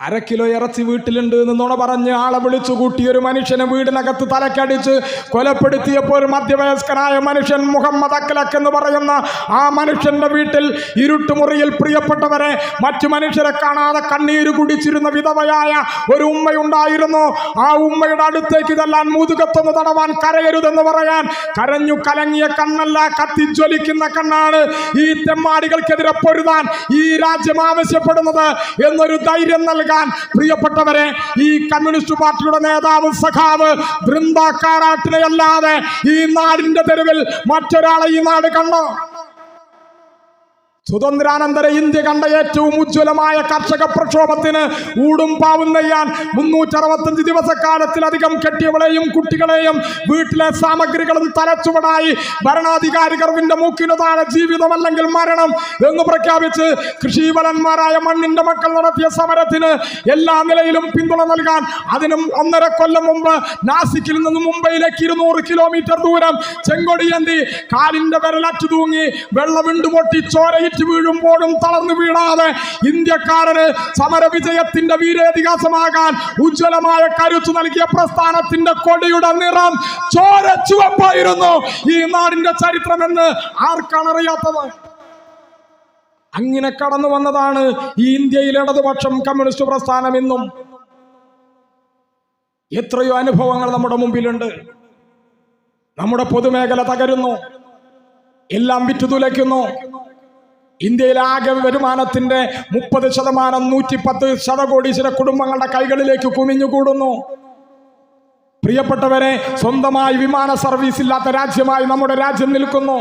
അര കിലോ ഇറച്ചി വീട്ടിലുണ്ട് എന്ന് നുണ പറഞ്ഞ് ആളെ വിളിച്ചു കൂട്ടി ഒരു മനുഷ്യനെ വീടിനകത്ത് തലക്കടിച്ച് കൊലപ്പെടുത്തിയപ്പോൾ ഒരു മധ്യവയസ്കനായ മനുഷ്യൻ മുഹമ്മദ് അക്കലക്ക് എന്ന് പറയുന്ന ആ മനുഷ്യന്റെ വീട്ടിൽ ഇരുട്ടുമുറിയിൽ പ്രിയപ്പെട്ടവരെ മറ്റു മനുഷ്യരെ കാണാതെ കണ്ണീര് കുടിച്ചിരുന്ന വിധവയായ ഒരു ഉമ്മയുണ്ടായിരുന്നു. ആ ഉമ്മയുടെ അടുത്തേക്ക് ഇതെല്ലാം മുതുകത്തൊന്ന് തടവാൻ കരയരുതെന്ന് പറയാൻ കരഞ്ഞു കലങ്ങിയ കണ്ണല്ല കത്തിജ്വലിക്കുന്ന കണ്ണാണ് ഈ തെമ്മാടികൾക്കെതിരെ പൊരുതാൻ ഈ രാജ്യം ആവശ്യപ്പെടുന്നത് എന്നൊരു ധൈര്യം നൽകാൻ പ്രിയപ്പെട്ടവരെ ഈ കമ്മ്യൂണിസ്റ്റ് പാർട്ടിയുടെ നേതാവ് സഖാവ് വൃന്ദാക്കാരാട്ടിലെ അല്ലാതെ ഈ നാടിന്റെ തെരുവിൽ മറ്റൊരാളെ ഈ നാട് കണ്ടോ? സ്വതന്ത്രാനന്തര ഇന്ത്യ കണ്ട ഏറ്റവും ഉജ്ജ്വലമായ കർഷക പ്രക്ഷോഭത്തിന് ഊടും പാവും നെയ്യാൻ മുന്നൂറ്ററുപത്തഞ്ച് ദിവസക്കാലത്തിലധികം കെട്ടിയവളെയും കുട്ടികളെയും വീട്ടിലെ സാമഗ്രികളും തലച്ചുവടായി ഭരണാധികാരികർവിന്റെ മൂക്കിനു താഴെ ജീവിതമല്ലെങ്കിൽ മരണം എന്ന് പ്രഖ്യാപിച്ച് കൃഷിവലന്മാരായ മണ്ണിന്റെ മക്കൾ നടത്തിയ സമരത്തിന് എല്ലാ നിലയിലും പിന്തുണ നൽകാൻ അതിനും ഒന്നര കൊല്ലം മുമ്പ് നാസിക്കിൽ നിന്ന് മുംബൈയിലേക്ക് ഇരുന്നൂറ് കിലോമീറ്റർ ദൂരം ചെങ്കൊടിയന്തി കാലിന്റെ വിരലറ്റു തൂങ്ങി വെള്ളവിണ്ടു പൊട്ടി ചോരയിട്ട് വീഴുമ്പോഴും തളർന്നു വീഴാതെ ഇന്ത്യക്കാരന് സമര വിജയത്തിന്റെ വീരേതിഹാസമാകാൻ ഉജ്ജ്വലമായ കരുത്തു നൽകിയ പ്രസ്ഥാനത്തിന്റെ കൊടിയുടെ നിറം ചോര ചുവപ്പായിരുന്നു ഈ നാടിന്റെ ചരിത്രമെന്ന് ആർക്കാണ് അറിയാത്തത് അങ്ങനെ കടന്നു വന്നതാണ് ഈ ഇന്ത്യയിൽ ഇടതുപക്ഷം കമ്മ്യൂണിസ്റ്റ് പ്രസ്ഥാനം എന്നും എത്രയോ അനുഭവങ്ങൾ നമ്മുടെ മുമ്പിലുണ്ട്. നമ്മുടെ പൊതുമേഖല തകരുന്നു. എല്ലാം വിറ്റുതുലയ്ക്കുന്നു. ഇന്ത്യയിലെ ആകെ വരുമാനത്തിന്റെ മുപ്പത് ശതമാനം നൂറ്റി പത്ത് ശതകോടീശ്വര കുടുംബങ്ങളുടെ കൈകളിലേക്ക് കുമിഞ്ഞുകൂടുന്നു. പ്രിയപ്പെട്ടവരെ സ്വന്തമായി വിമാന സർവീസ് ഇല്ലാത്ത രാജ്യമായി നമ്മുടെ രാജ്യം നിൽക്കുന്നു.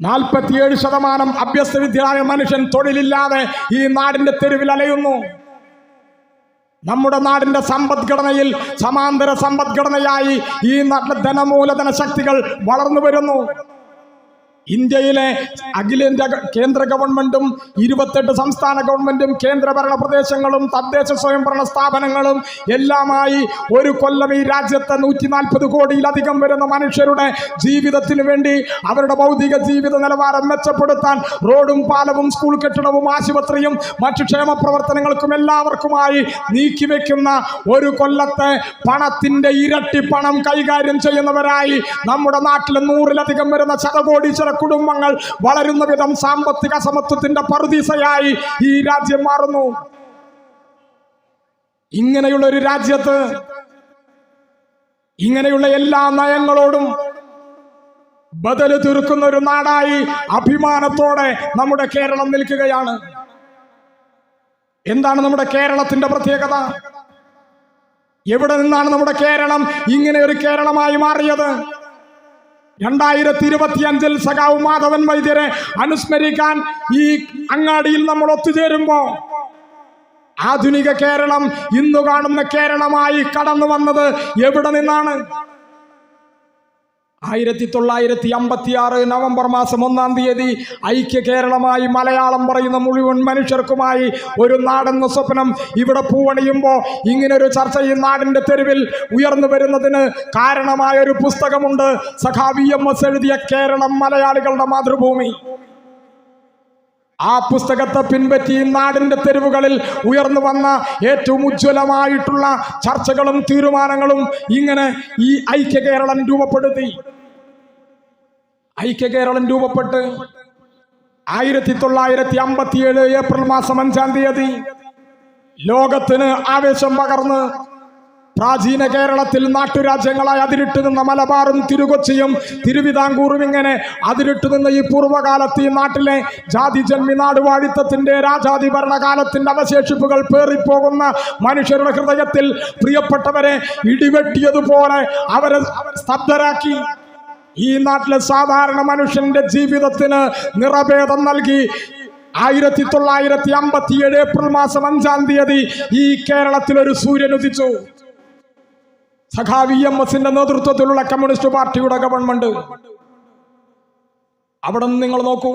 നാൽപ്പത്തിയേഴ് ശതമാനം അഭ്യസ്ത വിദ്യാലയ മനുഷ്യൻ തൊഴിലില്ലാതെ ഈ നാടിന്റെ തെരുവിൽ അലയുന്നു. നമ്മുടെ നാടിന്റെ സമ്പദ്ഘടനയിൽ സമാന്തര സമ്പദ്ഘടനയായി ഈ ധനമൂലധന ശക്തികൾ വളർന്നു വരുന്നു. ഇന്ത്യയിലെ അഖിലേന്ത്യാ കേന്ദ്ര ഗവൺമെന്റും ഇരുപത്തെട്ട് സംസ്ഥാന ഗവൺമെന്റും കേന്ദ്രഭരണ പ്രദേശങ്ങളും തദ്ദേശ സ്വയംഭരണ സ്ഥാപനങ്ങളും എല്ലാമായി ഒരു കൊല്ലം ഈ രാജ്യത്തെ നൂറ്റി നാൽപ്പത് കോടിയിലധികം വരുന്ന മനുഷ്യരുടെ ജീവിതത്തിന് വേണ്ടി അവരുടെ ഭൗതിക ജീവിത നിലവാരം മെച്ചപ്പെടുത്താൻ റോഡും പാലവും സ്കൂൾ കെട്ടിടവും ആശുപത്രിയും മറ്റു ക്ഷേമ പ്രവർത്തനങ്ങൾക്കും എല്ലാവർക്കുമായി നീക്കിവെക്കുന്ന ഒരു കൊല്ലത്തെ പണത്തിന്റെ ഇരട്ടി പണം കൈകാര്യം ചെയ്യുന്നവരായി നമ്മുടെ നാട്ടിലെ നൂറിലധികം വരുന്ന ശതകോടീശ്വര കുടുംബങ്ങൾ വളരുന്ന വിധം സാമ്പത്തിക സമത്വത്തിന്റെ പറുദീസയായി ഈ രാജ്യം മാറുന്നു. ഇങ്ങനെയുള്ള ഒരു രാജ്യത്ത് ഇങ്ങനെയുള്ള എല്ലാ നയങ്ങളോടും ബദൽ തീർക്കുന്ന ഒരു നാടായി അഭിമാനത്തോടെ നമ്മുടെ കേരളം നിൽക്കുകയാണ്. എന്താണ് നമ്മുടെ കേരളത്തിന്റെ പ്രത്യേകത? എവിടെ നിന്നാണ് നമ്മുടെ കേരളം ഇങ്ങനെ ഒരു കേരളമായി മാറിയത്? രണ്ടായിരത്തി ഇരുപത്തി അഞ്ചിൽ സഖാവ് മാധവൻ വൈദ്യരെ അനുസ്മരിക്കാൻ ഈ അങ്ങാടിയിൽ നമ്മൾ ഒത്തുചേരുമ്പോ ആധുനിക കേരളം ഇന്നു കാണുന്ന കേരളമായി കടന്നു വന്നത് എവിടെ നിന്നാണ്? ആയിരത്തി തൊള്ളായിരത്തി അമ്പത്തി ആറ് നവംബർ മാസം ഒന്നാം തീയതി ഐക്യ കേരളമായി മലയാളം പറയുന്ന മുഴുവൻ മനുഷ്യർക്കുമായി ഒരു നാടെന്ന സ്വപ്നം ഇവിടെ പൂവണിയുമ്പോൾ ഇങ്ങനൊരു ചർച്ച ഈ നാടിന്റെ തെരുവിൽ ഉയർന്നു വരുന്നതിന് കാരണമായ ഒരു പുസ്തകമുണ്ട് സഖാവി എം എസ് എഴുതിയ കേരളം മലയാളികളുടെ മാതൃഭൂമി. ആ പുസ്തകത്തെ പിൻപറ്റി നാടിന്റെ തെരുവുകളിൽ ഉയർന്നു വന്ന ഏറ്റവും ഉജ്ജ്വലമായിട്ടുള്ള ചർച്ചകളും തീരുമാനങ്ങളും ഇങ്ങനെ ഈ ഐക്യ കേരളം രൂപപ്പെടുത്തി. ഐക്യ കേരളം രൂപപ്പെട്ട് ആയിരത്തി തൊള്ളായിരത്തി അമ്പത്തിയേഴ് ഏപ്രിൽ മാസം അഞ്ചാം തീയതി ലോകത്തിന് ആവേശം പകർന്ന് പ്രാചീന കേരളത്തിൽ നാട്ടുരാജ്യങ്ങളായി അതിരിട്ട് നിന്ന മലബാറും തിരുകൊച്ചിയും തിരുവിതാംകൂറും ഇങ്ങനെ അതിരിട്ട് നിന്ന ഈ പൂർവകാലത്ത് ഈ നാട്ടിലെ ജാതി ജന്മി നാടുവാഴിത്തത്തിന്റെ രാജാതി ഭരണകാലത്തിന്റെ അവശേഷിപ്പുകൾ പേറിപ്പോകുന്ന മനുഷ്യരുടെ ഹൃദയത്തിൽ പ്രിയപ്പെട്ടവരെ ഇടിവെട്ടിയതുപോലെ അവരെ സ്തബ്ധരാക്കി. ഈ നാട്ടിലെ സാധാരണ മനുഷ്യന്റെ ജീവിതത്തിന് നിറഭേദം നൽകി. ആയിരത്തി തൊള്ളായിരത്തി അമ്പത്തിയേഴ് ഏപ്രിൽ മാസം അഞ്ചാം തീയതി ഈ കേരളത്തിൽ ഒരു സൂര്യൻ ഉദിച്ചു സഖാവി എം എസിന്റെ നേതൃത്വത്തിലുള്ള കമ്മ്യൂണിസ്റ്റ് പാർട്ടിയുടെ ഗവൺമെന്റ്. അവിടെ നിന്ന് നിങ്ങൾ നോക്കൂ.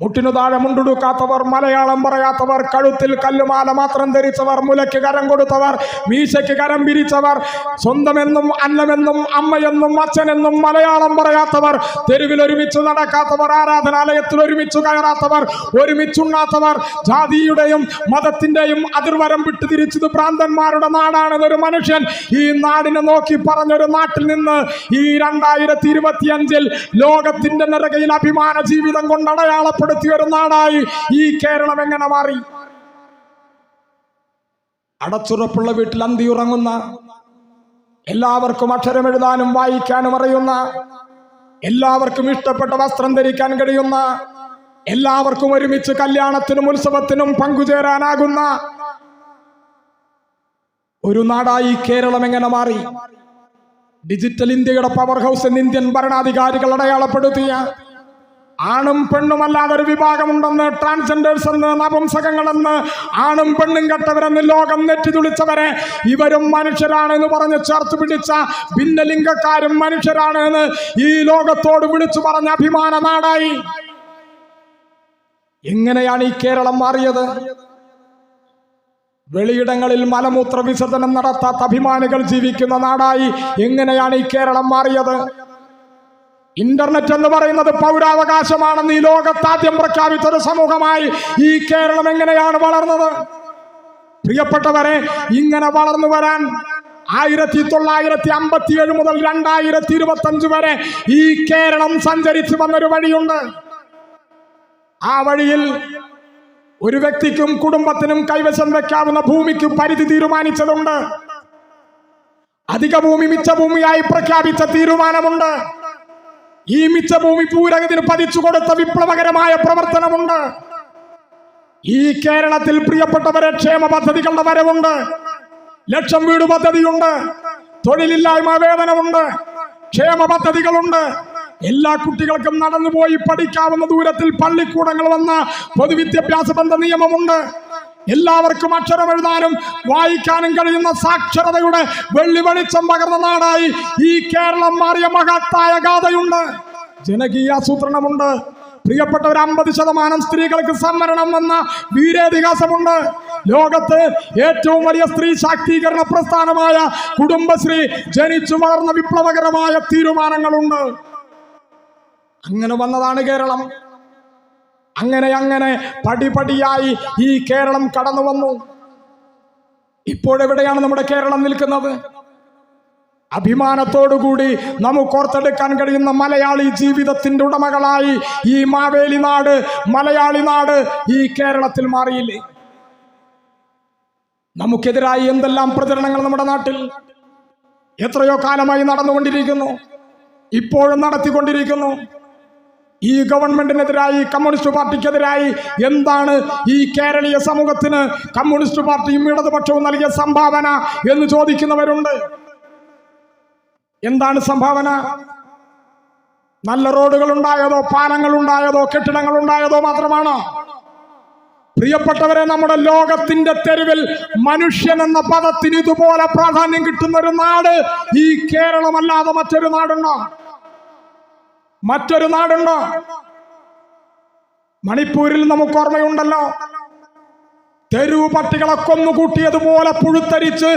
മുട്ടിനു താഴെ മുണ്ടുടുക്കാത്തവർ മലയാളം പറയാത്തവർ കഴുത്തിൽ കല്ലുമാല മാത്രം ധരിച്ചവർ മുലയ്ക്ക് കരം കൊടുത്തവർ മീശയ്ക്ക് കരം പിരിച്ചവർ സ്വന്തമെന്നും അന്നമെന്നും അമ്മയെന്നും അച്ഛനെന്നും മലയാളം പറയാത്തവർ തെരുവിൽ ഒരുമിച്ച് നടക്കാത്തവർ ആരാധനാലയത്തിൽ ഒരുമിച്ച് കയറാത്തവർ ഒരുമിച്ചുണ്ണാത്തവർ ജാതിയുടെയും മതത്തിന്റെയും അതിർവരം വിട്ടു തിരിച്ചത് ഭ്രാന്തന്മാരുടെ നാടാണെന്നൊരു മനുഷ്യൻ ഈ നാടിനെ നോക്കി പറഞ്ഞൊരു നാട്ടിൽ നിന്ന് ഈ രണ്ടായിരത്തി ഇരുപത്തിയഞ്ചിൽ ലോകത്തിന്റെ നിറകയിൽ അഭിമാന ജീവിതം കൊണ്ട് അടയാളപ്പെടുത്തിയ ഒരു നാടായി ഈ കേരളം എങ്ങനെ മാറി? അടച്ചുറപ്പുള്ള വീട്ടിൽ അന്തി ഉറങ്ങുന്ന എല്ലാവർക്കും അക്ഷരം എഴുതാനും വായിക്കാനും അറിയുന്ന എല്ലാവർക്കും ഇഷ്ടപ്പെട്ട വസ്ത്രം ധരിക്കാൻ കഴിയുന്ന എല്ലാവർക്കും ഒരുമിച്ച് കല്യാണത്തിനും ഉത്സവത്തിനും പങ്കുചേരാനാകുന്ന ഒരു നാടായി കേരളം എങ്ങനെ മാറി? ഡിജിറ്റൽ ഇന്ത്യയുടെ പവർ ഹൗസ് എന്ന് ഇന്ത്യൻ ഭരണാധികാരികൾ അടയാളപ്പെടുത്തിയ ആണും പെണ്ണുമല്ലാതെ ഒരു വിഭാഗമുണ്ടെന്ന് ട്രാൻസ്ജെൻഡേഴ്സ് എന്ന് നപുംസകങ്ങളെന്ന് ആണും പെണ്ണും കെട്ടവരെന്ന് ലോകം നെറ്റി തുളിച്ചവരെ ഇവരും മനുഷ്യരാണ് എന്ന് പറഞ്ഞ് ചേർത്ത് പിടിച്ച ഭിന്നലിംഗക്കാരും മനുഷ്യരാണ് എന്ന് ഈ ലോകത്തോട് വിളിച്ചു പറഞ്ഞ അഭിമാന നാടായി. എങ്ങനെയാണ് ഈ കേരളം മാറിയത്? വെളിയിടങ്ങളിൽ മലമൂത്ര വിസർജനം നടത്താത്ത അഭിമാനികൾ ജീവിക്കുന്ന നാടായി. എങ്ങനെയാണ് ഈ കേരളം മാറിയത്? ഇന്റർനെറ്റ് എന്ന് പറയുന്നത് പൗരാവകാശമാണെന്ന് ഈ ലോകത്താദ്യം പ്രഖ്യാപിച്ച ഒരു സമൂഹമായി ഈ കേരളം എങ്ങനെയാണ് വളർന്നത്? പ്രിയപ്പെട്ടവരെ ഇങ്ങനെ വളർന്നു വരാൻ ആയിരത്തി തൊള്ളായിരത്തി അമ്പത്തി ഏഴ് മുതൽ രണ്ടായിരത്തി ഇരുപത്തി അഞ്ച് വരെ ഈ കേരളം സഞ്ചരിച്ചു വന്നൊരു വഴിയുണ്ട്. ആ വഴിയിൽ ഒരു വ്യക്തിക്കും കുടുംബത്തിനും കൈവശം വെക്കാവുന്ന ഭൂമിക്ക് പരിധി തീരുമാനിച്ചതുണ്ട്. അധിക ഭൂമി മിച്ച ഭൂമിയായി പ്രഖ്യാപിച്ച തീരുമാനമുണ്ട്. ഈ മിച്ച ഭൂമി പൂരകത്തിന് പതിച്ചു കൊടുത്ത വിപ്ലവകരമായ പ്രവർത്തനമുണ്ട്. ഈ കേരളത്തിൽ പ്രിയപ്പെട്ടവരെ ക്ഷേമ പദ്ധതികളുടെ വരവുണ്ട്. ലക്ഷം വീട് പദ്ധതിയുണ്ട്. തൊഴിലില്ലായ്മ വേതനമുണ്ട്. ക്ഷേമ പദ്ധതികളുണ്ട്. എല്ലാ കുട്ടികൾക്കും നടന്നുപോയി പഠിക്കാവുന്ന ദൂരത്തിൽ പള്ളിക്കൂടങ്ങൾ വന്ന പൊതുവിദ്യാഭ്യാസ ബന്ധ നിയമമുണ്ട്. എല്ലാവർക്കും അക്ഷരം എഴുതാനും വായിക്കാനും കഴിയുന്ന സാക്ഷരതയുടെ വെള്ളി വെളിച്ചം പകർന്ന നാടായി ഈ കേരളം മാറിയ മഹത്തായ ഗാഥയുണ്ട്. ജനകീയ ആസൂത്രണമുണ്ട്. പ്രിയപ്പെട്ട ഒരു അമ്പത് ശതമാനം സ്ത്രീകൾക്ക് സംവരണം വന്ന വീരേതിഹാസമുണ്ട്. ലോകത്ത് ഏറ്റവും വലിയ സ്ത്രീ ശാക്തീകരണ പ്രസ്ഥാനമായ കുടുംബശ്രീ ജനിച്ചു വളർന്ന വിപ്ലവകരമായ തീരുമാനങ്ങളുണ്ട്. അങ്ങനെ വന്നതാണ് കേരളം. അങ്ങനെ അങ്ങനെ പടിപടിയായി ഈ കേരളം കടന്നു വന്നു. ഇപ്പോഴെവിടെയാണ് നമ്മുടെ കേരളം നിൽക്കുന്നത്? അഭിമാനത്തോടുകൂടി നമുക്ക് ഓർത്തെടുക്കാൻ കഴിയുന്ന മലയാളി ജീവിതത്തിന്റെ ഉടമകളായി ഈ മാവേലി നാട് മലയാളി നാട് ഈ കേരളത്തിൽ മാറിയില്ലേ? നമുക്കെതിരായി എന്തെല്ലാം പ്രചരണങ്ങൾ നമ്മുടെ നാട്ടിൽ എത്രയോ കാലമായി നടന്നുകൊണ്ടിരിക്കുന്നു. ഇപ്പോഴും നടത്തിക്കൊണ്ടിരിക്കുന്നു. ഈ ഗവൺമെന്റിനെതിരായി കമ്മ്യൂണിസ്റ്റ് പാർട്ടിക്കെതിരായി എന്താണ് ഈ കേരളീയ സമൂഹത്തിന് കമ്മ്യൂണിസ്റ്റ് പാർട്ടിയും ഇടതുപക്ഷവും നൽകിയ സംഭാവന എന്ന് ചോദിക്കുന്നവരുണ്ട്. എന്താണ് സംഭാവന? നല്ല റോഡുകൾ ഉണ്ടായതോ പാലങ്ങൾ ഉണ്ടായതോ കെട്ടിടങ്ങൾ ഉണ്ടായതോ മാത്രമാണോ? പ്രിയപ്പെട്ടവരെ നമ്മുടെ ലോകത്തിന്റെ തെരുവിൽ മനുഷ്യൻ എന്ന പദത്തിന് ഇതുപോലെ പ്രാധാന്യം കിട്ടുന്ന ഒരു നാട് ഈ കേരളമല്ലാതെ മറ്റൊരു നാടുണ്ടോ? മറ്റൊരു നാടുണ്ടോ? മണിപ്പൂരിൽ നമുക്ക് ഓർമ്മയുണ്ടല്ലോ. തെരുവ് പട്ടികളെ കൊന്നുകൂട്ടിയതുപോലെ പുഴുത്തരിച്ച്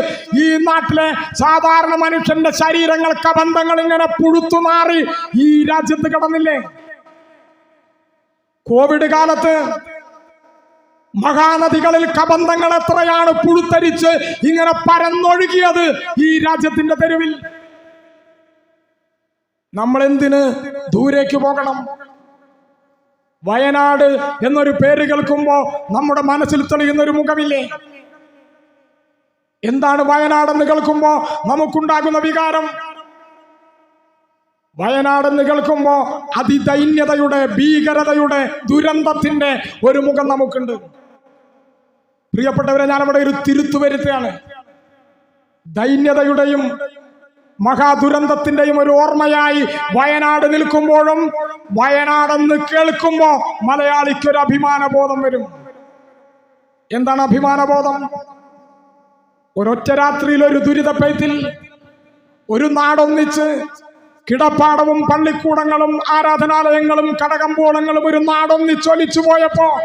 ഈ നാട്ടിലെ സാധാരണ മനുഷ്യന്റെ ശരീരങ്ങൾ കബന്ധങ്ങൾ ഇങ്ങനെ പുഴുത്തു മാറി ഈ രാജ്യത്ത് കിടന്നില്ലേ? കോവിഡ് കാലത്ത് മഹാനദികളിൽ കബന്ധങ്ങൾ എത്രയാണ് പുഴുത്തരിച്ച് ഇങ്ങനെ പരന്നൊഴുകിയത് ഈ രാജ്യത്തിന്റെ തെരുവിൽ? നമ്മൾ എന്തിന് ദൂരേക്ക് പോകണം? വയനാട് എന്നൊരു പേര് കേൾക്കുമ്പോൾ നമ്മുടെ മനസ്സിൽ തെളിയുന്ന ഒരു മുഖമില്ലേ? എന്താണ് വയനാടെന്ന് കേൾക്കുമ്പോൾ നമുക്കുണ്ടാകുന്ന വികാരം? വയനാടെന്ന് കേൾക്കുമ്പോ അതിദൈന്യതയുടെ ഭീകരതയുടെ ദുരന്തത്തിന്റെ ഒരു മുഖം നമുക്കുണ്ട്. പ്രിയപ്പെട്ടവരെ ഞാനവിടെ ഒരു തിരുത്തു വരുത്തുകയാണ്. ദൈന്യതയുടെയും മഹാദുരന്തത്തിന്റെയും ഒരു ഓർമ്മയായി വയനാട് നിൽക്കുമ്പോഴും വയനാടെന്ന് കേൾക്കുമ്പോ മലയാളിക്കൊരു അഭിമാനബോധം വരും. എന്താണ് അഭിമാനബോധം? ഒരൊറ്റ രാത്രിയിൽ ഒരു ദുരിതപ്പെയ്ത്തിൽ ഒരു നാടൊന്നിച്ച് കിടപ്പാടവും പള്ളിക്കൂടങ്ങളും ആരാധനാലയങ്ങളും കടകമ്പോളങ്ങളും ഒരു നാടൊന്നിച്ചൊലിച്ചു പോയപ്പോ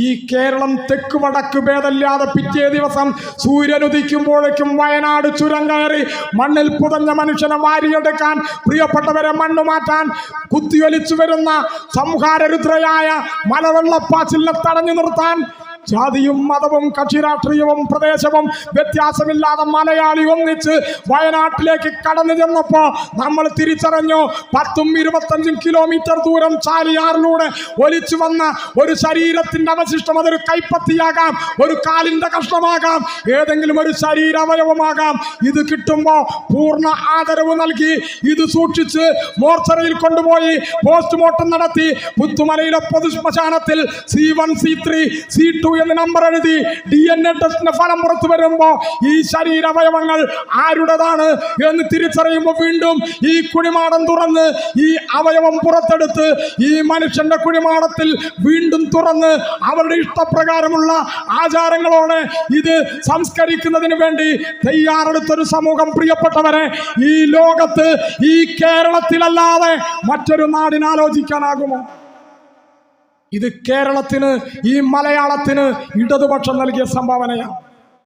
ഈ കേരളം തെക്ക് വടക്ക് ഭേദമില്ലാതെ പിറ്റേ ദിവസം സൂര്യനുദിക്കുമ്പോഴേക്കും വയനാട് ചുരം കയറി മണ്ണിൽ പുതഞ്ഞ മനുഷ്യനെ വാരിയെടുക്കാൻ പ്രിയപ്പെട്ടവരെ മണ്ണ് മാറ്റാൻ കുത്തിയൊലിച്ചു വരുന്ന സംഹാരരുദ്രയായ മലവെള്ളപ്പാച്ചിലിനെ തടഞ്ഞു നിർത്താൻ ജാതിയും മതവും കക്ഷി രാഷ്ട്രീയവും പ്രദേശവും വ്യത്യാസമില്ലാതെ മലയാളി ഒന്നിച്ച് വയനാട്ടിലേക്ക് കടന്നു ചെന്നപ്പോ നമ്മൾ തിരിച്ചറിഞ്ഞു പത്തും ഇരുപത്തഞ്ചും കിലോമീറ്റർ ദൂരം ചാലിയാറിലൂടെ ഒലിച്ചു വന്ന ഒരു ശരീരത്തിന്റെ അവശിഷ്ടം അതൊരു കൈപ്പത്തിയാകാം ഒരു കാലിന്റെ കഷ്ണമാകാം ഏതെങ്കിലും ഒരു ശരീര ശരീരാവയവമാകാം. ഇത് കിട്ടുമ്പോ പൂർണ ആദരവ് നൽകി ഇത് സൂക്ഷിച്ച് മോർച്ചറിയിൽ കൊണ്ടുപോയി പോസ്റ്റ്മോർട്ടം നടത്തി പുത്തുമലയിലെ പൊതു ശ്മശാനത്തിൽ C one C three C two എന്ന് നമ്പർ എഴുതി. ഡി എൻ എ ടെസ്റ്റിന്റെ ഫലം പുറത്തു വരുമ്പോ ഈ ശരീര അവയവങ്ങൾ ആരുടേതാണ് എന്ന് തിരിച്ചറിയുമ്പോൾ വീണ്ടും ഈ കുടിമാടം തുറന്ന് ഈ അവയവം പുറത്തെടുത്ത് ഈ മനുഷ്യന്റെ കുടിമാടത്തിൽ വീണ്ടും തുറന്ന് അവരുടെ ഇഷ്ടപ്രകാരമുള്ള ആചാരങ്ങളോടെ ഇത് സംസ്കരിക്കുന്നതിന് വേണ്ടി തയ്യാറെടുത്തൊരു സമൂഹം പ്രിയപ്പെട്ടവരെ ഈ ലോകത്ത് ഈ കേരളത്തിലല്ലാതെ മറ്റൊരു നാടിന് ആലോചിക്കാനാകുമോ? ഇത് കേരളത്തിന് ഈ മലയാളത്തിന് ഇടതുപക്ഷം നൽകിയ സംഭാവനയാണ്.